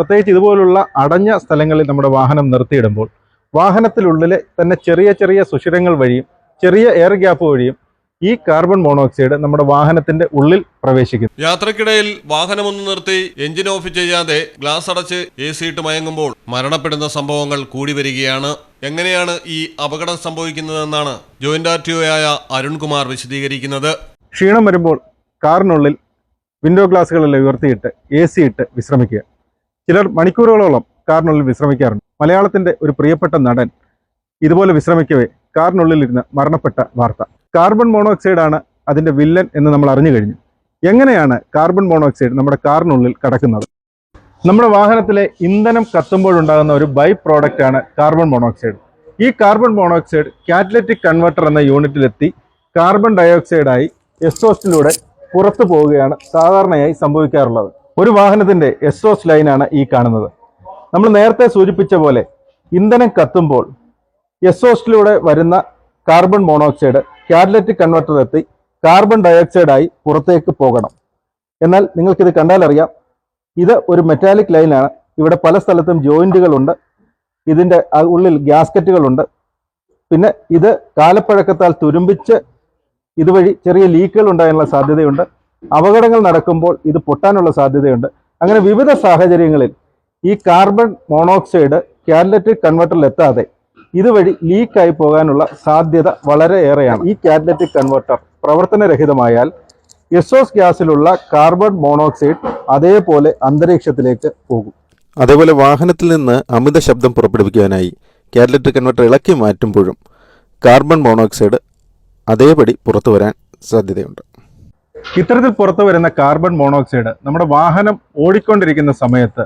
പ്രത്യേകിച്ച് ഇതുപോലുള്ള അടഞ്ഞ സ്ഥലങ്ങളിൽ നമ്മുടെ വാഹനം നിർത്തിയിടുമ്പോൾ വാഹനത്തിലുള്ളിലെ തന്നെ ചെറിയ ചെറിയ സുഷിരങ്ങൾ വഴിയും ചെറിയ എയർ ഗ്യാപ്പ് വഴിയും ഈ കാർബൺ മോണോക്സൈഡ് നമ്മുടെ വാഹനത്തിന്റെ ഉള്ളിൽ പ്രവേശിക്കുന്നു. യാത്രക്കിടയിൽ വാഹനമൊന്ന് നിർത്തി എഞ്ചിൻ ഓഫ് ചെയ്യാതെ ഗ്ലാസ് അടച്ച് എ സി ഇട്ട് മയങ്ങുമ്പോൾ മരണപ്പെടുന്ന സംഭവങ്ങൾ കൂടി വരികയാണ്. എങ്ങനെയാണ് ഈ അപകടം സംഭവിക്കുന്നതെന്നാണ് ജോയിന്റ് ആർ ടി ഒയായ അരുൺകുമാർ വിശദീകരിക്കുന്നത്. ക്ഷീണം വരുമ്പോൾ കാറിനുള്ളിൽ വിൻഡോ ഗ്ലാസുകളെല്ലാം ഉയർത്തിയിട്ട് എ സി ഇട്ട് വിശ്രമിക്കുക. ചിലർ മണിക്കൂറുകളോളം കാറിനുള്ളിൽ വിശ്രമിക്കാറുണ്ട്. മലയാളത്തിന്റെ ഒരു പ്രിയപ്പെട്ട നടൻ ഇതുപോലെ വിശ്രമിക്കവേ കാറിനുള്ളിലിരുന്ന് മരണപ്പെട്ട വാർത്ത. കാർബൺ മോണോക്സൈഡ് ആണ് അതിന്റെ വില്ലൻ എന്ന് നമ്മൾ അറിഞ്ഞു കഴിഞ്ഞു. എങ്ങനെയാണ് കാർബൺ മോണോക്സൈഡ് നമ്മുടെ കാറിനുള്ളിൽ കടക്കുന്നത്? നമ്മുടെ വാഹനത്തിലെ ഇന്ധനം കത്തുമ്പോഴുണ്ടാകുന്ന ഒരു ബൈ പ്രോഡക്റ്റ് ആണ് കാർബൺ മോണോക്സൈഡ്. ഈ കാർബൺ മോണോക്സൈഡ് കാറ്റലറ്റിക് കൺവെർട്ടർ എന്ന യൂണിറ്റിലെത്തി കാർബൺ ഡയോക്സൈഡായി എക്സോസ്റ്റിലൂടെ പുറത്തു പോവുകയാണ് സാധാരണയായി സംഭവിക്കാറുള്ളത്. ഒരു വാഹനത്തിന്റെ എസ്ഒസ് ലൈനാണ് ഈ കാണുന്നത്. നമ്മൾ നേരത്തെ സൂചിപ്പിച്ച പോലെ ഇന്ധനം കത്തുമ്പോൾ എസ്ഒസിലൂടെ വരുന്ന കാർബൺ മോണോക്സൈഡ് കാറ്റലറ്റിക് കൺവെർട്ടർ എത്തി കാർബൺ ഡയോക്സൈഡായി പുറത്തേക്ക് പോകണം. എന്നാൽ നിങ്ങൾക്കിത് കണ്ടാലറിയാം. ഇത് ഒരു മെറ്റാലിക് ലൈനാണ്. ഇവിടെ പല സ്ഥലത്തും ജോയിന്റുകളുണ്ട്. ഇതിന്റെ ഉള്ളിൽ ഗ്യാസ്കറ്റുകളുണ്ട് പിന്നെ ഇത് കാലപ്പഴക്കത്താൽ തുരുമ്പിച്ച് ഇതുവഴി ചെറിയ ലീക്കുകൾ ഉണ്ടാകാനുള്ള സാധ്യതയുണ്ട്. അപകടങ്ങൾ നടക്കുമ്പോൾ ഇത് പൊട്ടാനുള്ള സാധ്യതയുണ്ട്. അങ്ങനെ വിവിധ സാഹചര്യങ്ങളിൽ ഈ കാർബൺ മോണോക്സൈഡ് കാറ്റലറ്റിക് കൺവെർട്ടറിൽ എത്താതെ ഇതുവഴി ലീക്കായി പോകാനുള്ള സാധ്യത വളരെ ഏറെയാണ് ഈ കാറ്റലറ്റിക് കൺവെർട്ടർ പ്രവർത്തനരഹിതമായാൽ എസോസ് ഗ്യാസിലുള്ള കാർബൺ മോണോക്സൈഡ് അതേപോലെ അന്തരീക്ഷത്തിലേക്ക് പോകും. അതേപോലെ വാഹനത്തിൽ നിന്ന് അമിത ശബ്ദം പുറപ്പെടുവിക്കാനായി കാറ്റലറ്റിക് കൺവെർട്ടർ ഇളക്കി മാറ്റുമ്പോഴും കാർബൺ മോണോക്സൈഡ് അതേപടി പുറത്തു വരാൻ സാധ്യതയുണ്ട്. ഇത്തരത്തിൽ പുറത്തു വരുന്ന കാർബൺ മോണോക്സൈഡ് നമ്മുടെ വാഹനം ഓടിക്കൊണ്ടിരിക്കുന്ന സമയത്ത്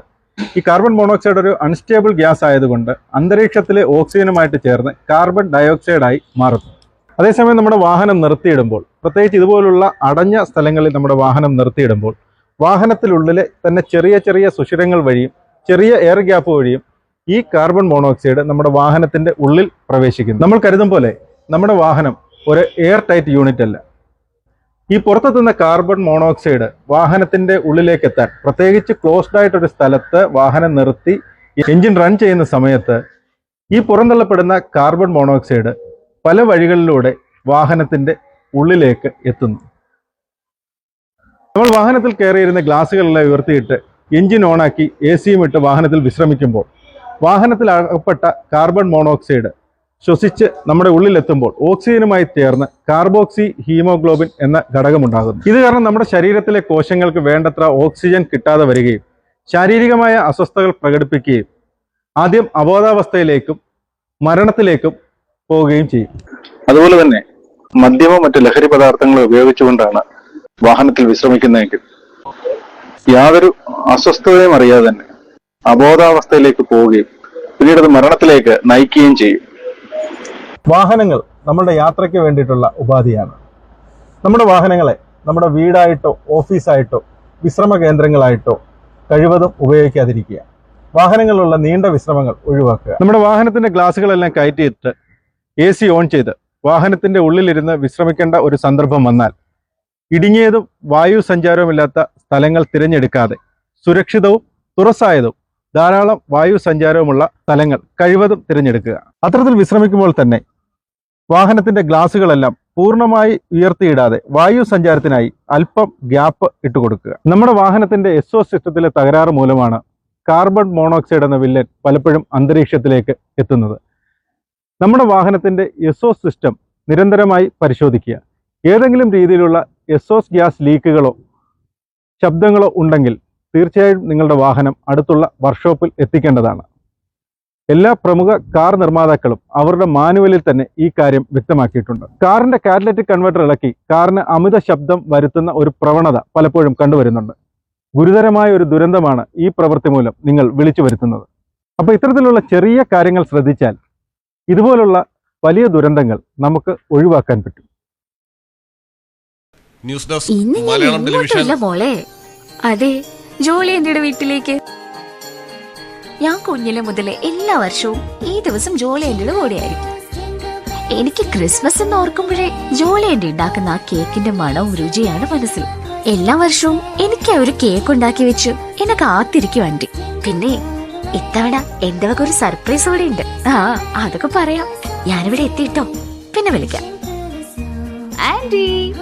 ഈ കാർബൺ മോണോക്സൈഡ് ഒരു അൺസ്റ്റേബിൾ ഗ്യാസ് ആയതുകൊണ്ട് അന്തരീക്ഷത്തിലെ ഓക്സിജനുമായിട്ട് ചേർന്ന് കാർബൺ ഡയോക്സൈഡായി മാറുന്നു. അതേസമയം നമ്മുടെ വാഹനം നിർത്തിയിടുമ്പോൾ പ്രത്യേകിച്ച് ഇതുപോലുള്ള അടഞ്ഞ സ്ഥലങ്ങളിൽ നമ്മുടെ വാഹനം നിർത്തിയിടുമ്പോൾ വാഹനത്തിലുള്ളിലെ തന്നെ ചെറിയ ചെറിയ സുഷിരങ്ങൾ വഴിയും ചെറിയ എയർ ഗ്യാപ്പ് വഴിയും ഈ കാർബൺ മോണോക്സൈഡ് നമ്മുടെ വാഹനത്തിന്റെ ഉള്ളിൽ പ്രവേശിക്കുന്നു. നമ്മൾ കരുതും പോലെ നമ്മുടെ വാഹനം ഒരു എയർ ടൈറ്റ് യൂണിറ്റ് അല്ല. ഈ പുറത്തെത്തുന്ന കാർബൺ മോണോക്സൈഡ് വാഹനത്തിന്റെ ഉള്ളിലേക്ക് എത്താൻ പ്രത്യേകിച്ച് ക്ലോസ്ഡ് ആയിട്ടൊരു സ്ഥലത്ത് വാഹനം നിർത്തി എഞ്ചിൻ റൺ ചെയ്യുന്ന സമയത്ത് ഈ പുറന്തള്ളപ്പെടുന്ന കാർബൺ മോണോക്സൈഡ് പല വഴികളിലൂടെ വാഹനത്തിന്റെ ഉള്ളിലേക്ക് എത്തുന്നു. നമ്മൾ വാഹനത്തിൽ കയറിയിരുന്ന ഗ്ലാസുകളെല്ലാം ഉയർത്തിയിട്ട് എഞ്ചിൻ ഓണാക്കി എ സിയും ഇട്ട് വാഹനത്തിൽ വിശ്രമിക്കുമ്പോൾ വാഹനത്തിൽ അകപ്പെട്ട കാർബൺ മോണോക്സൈഡ് ശ്വസിച്ച് നമ്മുടെ ഉള്ളിലെത്തുമ്പോൾ ഓക്സിജനുമായി ചേർന്ന് കാർബോക്സി ഹീമോഗ്ലോബിൻ എന്ന ഘടകമുണ്ടാകുന്നു. ഇത് കാരണം നമ്മുടെ ശരീരത്തിലെ കോശങ്ങൾക്ക് വേണ്ടത്ര ഓക്സിജൻ കിട്ടാതെ വരികയും ശാരീരികമായ അസ്വസ്ഥതകൾ പ്രകടിപ്പിക്കുകയും ആദ്യം അബോധാവസ്ഥയിലേക്കും മരണത്തിലേക്കും പോവുകയും ചെയ്യും. അതുപോലെ തന്നെ മദ്യമോ മറ്റ് ലഹരി പദാർത്ഥങ്ങളോ ഉപയോഗിച്ചുകൊണ്ടാണ് വാഹനത്തിൽ വിശ്രമിക്കുന്നതെങ്കിൽ യാതൊരു അസ്വസ്ഥതയും അറിയാതെ തന്നെ അബോധാവസ്ഥയിലേക്ക് പോവുകയും പിന്നീട് അത് മരണത്തിലേക്ക് നയിക്കുകയും ചെയ്യും. വാഹനങ്ങൾ നമ്മളുടെ യാത്രയ്ക്ക് വേണ്ടിയിട്ടുള്ള ഉപാധിയാണ്. നമ്മുടെ വാഹനങ്ങളെ നമ്മുടെ വീടായിട്ടോ ഓഫീസായിട്ടോ വിശ്രമ കേന്ദ്രങ്ങളായിട്ടോ കഴിവതും ഉപയോഗിക്കാതിരിക്കുക. വാഹനങ്ങളിലുള്ള നീണ്ട വിശ്രമങ്ങൾ ഒഴിവാക്കുക. നമ്മുടെ വാഹനത്തിന്റെ ഗ്ലാസുകളെല്ലാം കയറ്റിയിട്ട് എ സി ഓൺ ചെയ്ത് വാഹനത്തിന്റെ ഉള്ളിലിരുന്ന് വിശ്രമിക്കേണ്ട ഒരു സന്ദർഭം വന്നാൽ ഇടുങ്ങിയതും വായു സഞ്ചാരവുമില്ലാത്ത സ്ഥലങ്ങൾ തിരഞ്ഞെടുക്കാതെ സുരക്ഷിതവും തുറസായതും ധാരാളം വായു സഞ്ചാരവുമുള്ള സ്ഥലങ്ങൾ കഴിവതും തിരഞ്ഞെടുക്കുക. അത്തരത്തിൽ വിശ്രമിക്കുമ്പോൾ തന്നെ വാഹനത്തിന്റെ ഗ്ലാസുകളെല്ലാം പൂർണമായി ഉയർത്തിയിടാതെ വായു സഞ്ചാരത്തിനായി അല്പം ഗ്യാപ്പ് ഇട്ടുകൊടുക്കുക. നമ്മുടെ വാഹനത്തിന്റെ എസ്ഒ സിസ്റ്റത്തിലെ തകരാറ് മൂലമാണ് കാർബൺ മോണോക്സൈഡ് എന്ന വില്ലൻ പലപ്പോഴും അന്തരീക്ഷത്തിലേക്ക് എത്തുന്നത്. നമ്മുടെ വാഹനത്തിന്റെ എസ്ഒ സിസ്റ്റം നിരന്തരമായി പരിശോധിക്കുക. ഏതെങ്കിലും രീതിയിലുള്ള എസ്ഒസ് ഗ്യാസ് ലീക്കുകളോ ശബ്ദങ്ങളോ ഉണ്ടെങ്കിൽ തീർച്ചയായും നിങ്ങളുടെ വാഹനം അടുത്തുള്ള വർക്ക്ഷോപ്പിൽ എത്തിക്കേണ്ടതാണ്. എല്ലാ പ്രമുഖ കാർ നിർമ്മാതാക്കളും അവരുടെ മാനുവലിൽ തന്നെ ഈ കാര്യം വ്യക്തമാക്കിയിട്ടുണ്ട്. കാറിന്റെ കാറ്റലറ്റിക് കൺവെർട്ടർ ഇളക്കി കാറിന് അമിത ശബ്ദം വരുത്തുന്ന ഒരു പ്രവണത പലപ്പോഴും കണ്ടുവരുന്നുണ്ട്. ഗുരുതരമായ ഒരു ദുരന്തമാണ് ഈ പ്രവൃത്തി മൂലം നിങ്ങൾ വിളിച്ചു വരുത്തുന്നത്. അപ്പോൾ ഇത്തരത്തിലുള്ള ചെറിയ കാര്യങ്ങൾ ശ്രദ്ധിച്ചാൽ ഇതുപോലുള്ള വലിയ ദുരന്തങ്ങൾ നമുക്ക് ഒഴിവാക്കാൻ പറ്റും. News desk Malayalam television. മോളെ. അതെ ജോളി എന്റെ വീട്ടിലേക്ക്. ഞാൻ കുഞ്ഞിലെ മുതൽ എല്ലാ വർഷവും ഈ ദിവസം എന്റെ കൂടെയായിരിക്കും എനിക്ക് ക്രിസ്മസ് എന്ന് ഓർക്കുമ്പോഴേ എന്റെ ഉണ്ടാക്കുന്ന ആ കേക്കിന്റെ മണവും രുചിയാണ് മനസ്സിൽ. എല്ലാ വർഷവും എനിക്ക് ഒരു കേക്ക് ഉണ്ടാക്കി വെച്ചു എന്നെ കാത്തിരിക്കും ആന്റി പിന്നെ ഇത്തവണ എന്റെ വക ഒരു സർപ്രൈസ് കൂടെ ഉണ്ട്. ആ അതൊക്കെ പറയാം. ഞാനിവിടെ എത്തിയിട്ടോ? പിന്നെ വിളിക്കാം. ആന്റി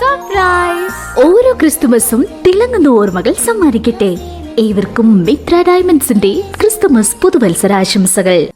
സർപ്രൈസ് ഓരോ ക്രിസ്തുമസും തിളങ്ങുന്ന ഓർമ്മകൾ സമ്മാനിക്കട്ടെ. ഏവർക്കും മിത്ര ഡയമണ്ട്സിന്റെ ക്രിസ്തുമസ് പുതുവത്സരാശംസകൾ.